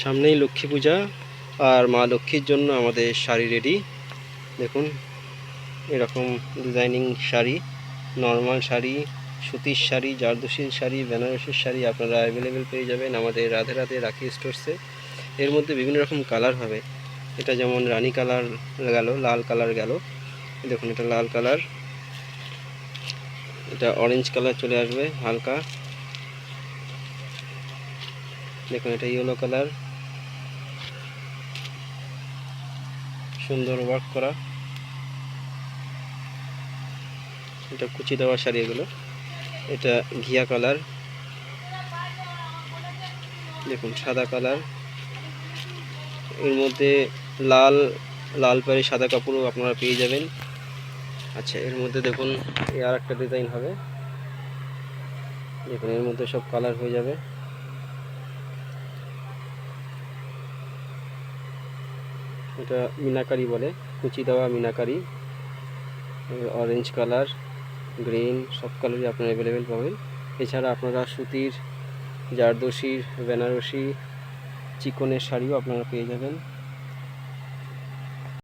সামনেই লক্ষ্মী পূজা আর মা লক্ষ্মীর জন্য আমাদের শাড়ি রেডি দেখুন, এরকম ডিজাইনিং শাড়ি নর্মাল শাড়ি, সুতির শাড়ি জারদোসির শাড়ি, বেনারসির শাড়ি আপনারা অ্যাভেলেবেল পেয়ে যাবেন আমাদের রাধে রাধে রাখি স্টোরসে এর মধ্যে বিভিন্ন রকম কালার হবে। এটা যেমন রানী কালার গেল, লাল কালার গেল। দেখুন, এটা লাল কালার এটা অরেঞ্জ কালার চলে আসবে, হালকা। দেখুন, এটা ইয়েলো কালার সুন্দর ওয়ার্ক করা। এটা কুচি দেওয়া শাড়ি এগুলো। এটা ঘিয়া কালার দেখুন, সাদা কালারের মধ্যে লাল লাল পাড়ে সাদা কাপড়ও আপনারা পেয়ে যাবেন। আচ্ছা এর মধ্যে দেখুন আর একটা ডিজাইন হবে। দেখুন, এর মধ্যে সব কালার হয়ে যাবে। এটা মিনাকারি বলে, কুচি দেওয়া মিনাকারি অরেঞ্জ কালার গ্রিন সব কালারই আপনারা অ্যাভেলেবেল পাবেন। এছাড়া আপনারা সুতির জারদোসির বেনারসি, চিকনের শাড়িও আপনারা পেয়ে যাবেন।